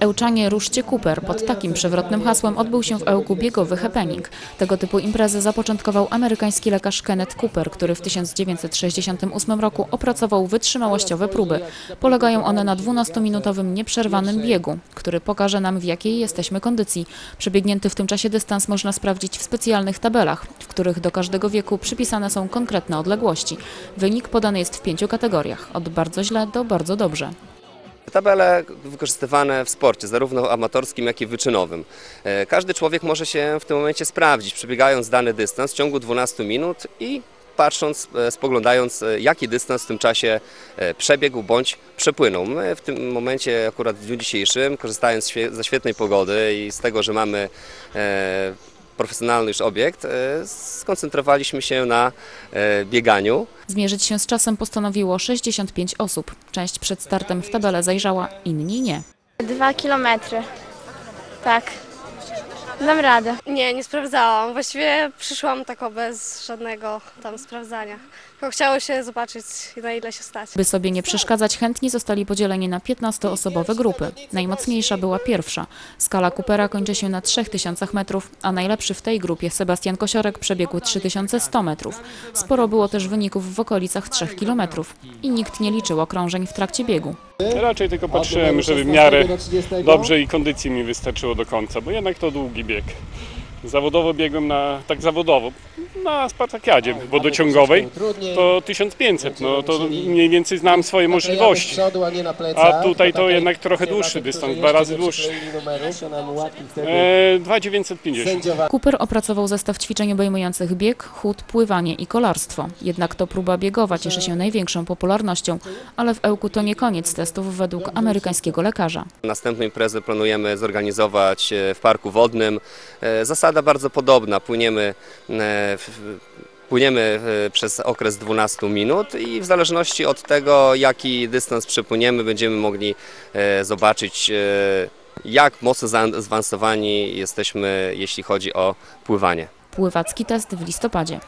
Ełczanie Ruszcie Cooper. Pod takim przewrotnym hasłem odbył się w Ełku biegowy happening. Tego typu imprezę zapoczątkował amerykański lekarz Kenneth Cooper, który w 1968 roku opracował wytrzymałościowe próby. Polegają one na 12-minutowym nieprzerwanym biegu, który pokaże nam w jakiej jesteśmy kondycji. Przebiegnięty w tym czasie dystans można sprawdzić w specjalnych tabelach, w których do każdego wieku przypisane są konkretne odległości. Wynik podany jest w pięciu kategoriach, od bardzo źle do bardzo dobrze. Tabele wykorzystywane w sporcie, zarówno amatorskim, jak i wyczynowym. E, Każdy człowiek może się w tym momencie sprawdzić, przebiegając dany dystans w ciągu 12 minut i patrząc, e, spoglądając, e, jaki dystans w tym czasie przebiegł bądź przepłynął. My w tym momencie, akurat w dniu dzisiejszym, korzystając ze świetnej pogody i z tego, że mamy profesjonalny już obiekt, e, skoncentrowaliśmy się na e, bieganiu. Zmierzyć się z czasem postanowiło 65 osób. Część przed startem w tabelę zajrzała, inni nie. Dwa kilometry. Tak. Dam radę. Nie, nie sprawdzałam. Właściwie przyszłam tako bez żadnego tam sprawdzania. Tylko chciało się zobaczyć, na ile się stać. By sobie nie przeszkadzać, chętni zostali podzieleni na 15-osobowe grupy. Najmocniejsza była pierwsza. Skala Coopera kończy się na 3000 metrów, a najlepszy w tej grupie Sebastian Kosiorek przebiegł 3100 metrów. Sporo było też wyników w okolicach 3 kilometrów. I nikt nie liczył okrążeń w trakcie biegu. Raczej tylko patrzyłem, żeby w miarę dobrze i kondycji mi wystarczyło do końca, bo jednak to długi bieg. Zawodowo biegłem na, tak zawodowo, na Spartakiadzie wodociągowej, to 1500, no to mniej więcej znam swoje możliwości. A tutaj to jednak trochę dłuższy dystans, dwa razy dłuższy. E, 2,950. Cooper opracował zestaw ćwiczeń obejmujących bieg, chód, pływanie i kolarstwo. Jednak to próba biegowa cieszy się największą popularnością, ale w Ełku to nie koniec testów według amerykańskiego lekarza. Następną imprezę planujemy zorganizować e, w parku wodnym. E, Zasada bardzo podobna. Płyniemy, e, w- płyniemy e, przez okres 12 minut i w zależności od tego, jaki dystans przepłyniemy, będziemy mogli e, zobaczyć, e, jak mocno zaawansowani jesteśmy, jeśli chodzi o pływanie. Pływacki test w listopadzie.